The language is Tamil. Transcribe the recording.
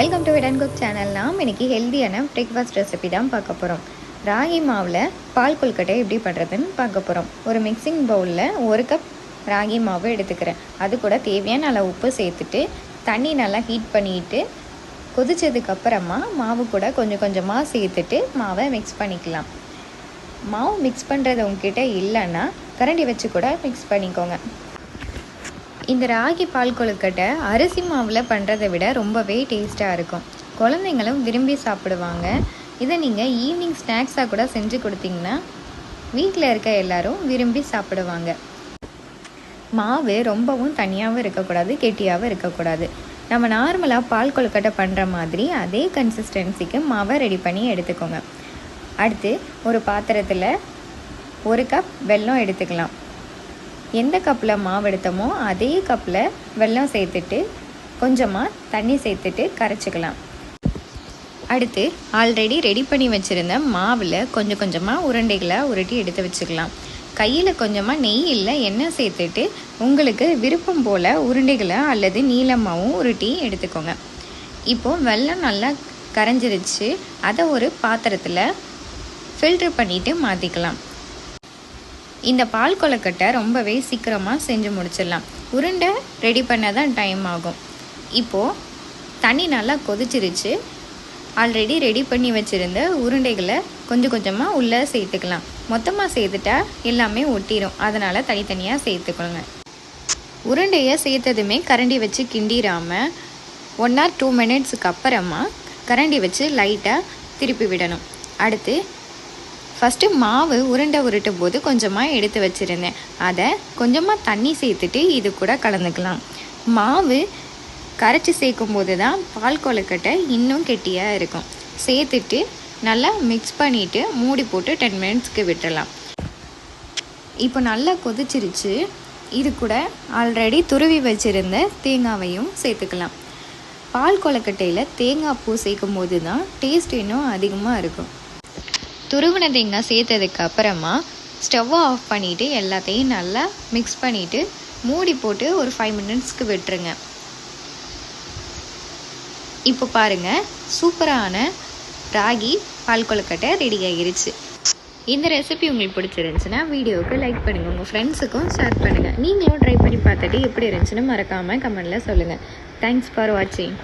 Welcome to Vidan cook channel நாம் இன்னைக்கு ஹெல்த்தியான பிரேக்ஃபாஸ்ட் ரெசிபி தான் பார்க்க போகிறோம் ராகி மாவில் பால் கொல்கட்டை எப்படி பண்ணுறதுன்னு பார்க்க போகிறோம் ஒரு மிக்சிங் பவுலில் ஒரு கப் ராகி மாவு எடுத்துக்கிறேன். அது கூட தேவையான அளவு உப்பு சேர்த்துட்டு தண்ணி நல்லா ஹீட் பண்ணிட்டு கொதிச்சதுக்கப்புறமா மாவு கூட கொஞ்சம் கொஞ்சமாக சேர்த்துட்டு மாவை மிக்ஸ் பண்ணிக்கலாம். மாவு மிக்ஸ் பண்ணுறது உங்ககிட்ட இல்லைன்னா கரண்டி வச்சு கூட மிக்ஸ் பண்ணிக்கோங்க. இந்த ராகி பால் கொழுக்கட்டை அரிசி மாவில் பண்ணுறதை விட ரொம்பவே டேஸ்ட்டாக இருக்கும். குழந்தைங்களும் விரும்பி சாப்பிடுவாங்க. இதை நீங்கள் ஈவினிங் ஸ்நாக்ஸாக கூட செஞ்சு கொடுத்தீங்கன்னா வீட்டில் இருக்க எல்லாரும் விரும்பி சாப்பிடுவாங்க. மாவு ரொம்பவும் தனியாகவும் இருக்கக்கூடாது கெட்டியாகவும் இருக்கக்கூடாது. நம்ம நார்மலாக பால் கொழுக்கட்டை பண்ணுற மாதிரி அதே கன்சிஸ்டன்சிக்கு மாவை ரெடி பண்ணி எடுத்துக்கோங்க. அடுத்து ஒரு பாத்திரத்தில் ஒரு கப் வெல்லம் எடுத்துக்கலாம். எந்த கப்பில் மாவு எடுத்தோமோ அதே கப்பில் வெல்லம் சேர்த்துட்டு கொஞ்சமாக தண்ணி சேர்த்துட்டு கரைச்சிக்கலாம். அடுத்து ஆல்ரெடி ரெடி பண்ணி வச்சுருந்த மாவில் கொஞ்சம் கொஞ்சமாக உருண்டைகளை உருட்டி எடுத்து வச்சுக்கலாம். கையில் கொஞ்சமாக நெய் இல்லை எண்ணெய் சேர்த்துட்டு உங்களுக்கு விருப்பம் போல் உருண்டைகளை அல்லது நீளமாகவும் உருட்டி எடுத்துக்கோங்க. இப்போது வெல்லம் நல்லா கரைஞ்சிருச்சு அதை ஒரு பாத்திரத்தில் ஃபில்ட்ரு பண்ணிவிட்டு மாற்றிக்கலாம் இந்த பால் கொலக்கட்டை ரொம்பவே சீக்கிரமாக செஞ்சு முடிச்சிடலாம். உருண்டை ரெடி பண்ண தான் டைம் ஆகும். இப்போது தண்ணி நல்லா கொதிச்சிருச்சு. ஆல்ரெடி ரெடி பண்ணி வச்சுருந்த உருண்டைகளை கொஞ்சம் கொஞ்சமாக உள்ளே சேர்த்துக்கலாம். மொத்தமாக சேர்த்துட்டா எல்லாமே ஒட்டிடும் அதனால் தனித்தனியாக சேர்த்துக்கோங்க. உருண்டையை சேர்த்ததுமே கரண்டி வச்சு கிண்டிடாமல் ஒன் ஆர் டூ மினிட்ஸுக்கு அப்புறமா கரண்டி வச்சு லைட்டாக திருப்பி விடணும். அடுத்து ஃபஸ்ட்டு மாவு உருண்டை உருட்டும் போது கொஞ்சமாக எடுத்து வச்சுருந்தேன். அதை கொஞ்சமாக தண்ணி சேர்த்துட்டு இது கூட கலந்துக்கலாம். மாவு கரைச்சி சேர்க்கும் போது தான் பால் கொழுக்கட்டை இன்னும் கெட்டியாக இருக்கும். சேர்த்துட்டு நல்லா மிக்ஸ் பண்ணிவிட்டு மூடி போட்டு டென் மினிட்ஸ்க்கு விட்டுறலாம். இப்போ நல்லா கொதிச்சிருச்சு. இது கூட ஆல்ரெடி துருவி வச்சுருந்த தேங்காவையும் சேர்த்துக்கலாம். பால் கொழுக்கட்டையில் தேங்காய் பூ சேர்க்கும் போது தான் டேஸ்ட் இன்னும் அதிகமாக இருக்கும். துருவின தேங்காய் சேர்த்ததுக்கு அப்புறமா ஸ்டவ்வை ஆஃப் பண்ணிவிட்டு எல்லாத்தையும் நல்லா மிக்ஸ் பண்ணிவிட்டு மூடி போட்டு ஒரு ஃபைவ் மினிட்ஸ்க்கு விட்டுருங்க. இப்போ பாருங்கள் சூப்பரான ராகி பால் கொழுக்கட்டை ரெடி ஆகிருச்சு இந்த ரெசிபி உங்களுக்கு பிடிச்சிருந்துச்சுன்னா வீடியோவுக்கு லைக் பண்ணுங்கள் உங்கள் ஃப்ரெண்ட்ஸுக்கும் ஷேர் பண்ணுங்கள் நீங்களும் ட்ரை பண்ணி பார்த்துட்டு எப்படி இருந்துச்சுன்னு மறக்காமல் கமெண்டில் சொல்லுங்கள் தேங்க்ஸ் ஃபார் வாட்சிங்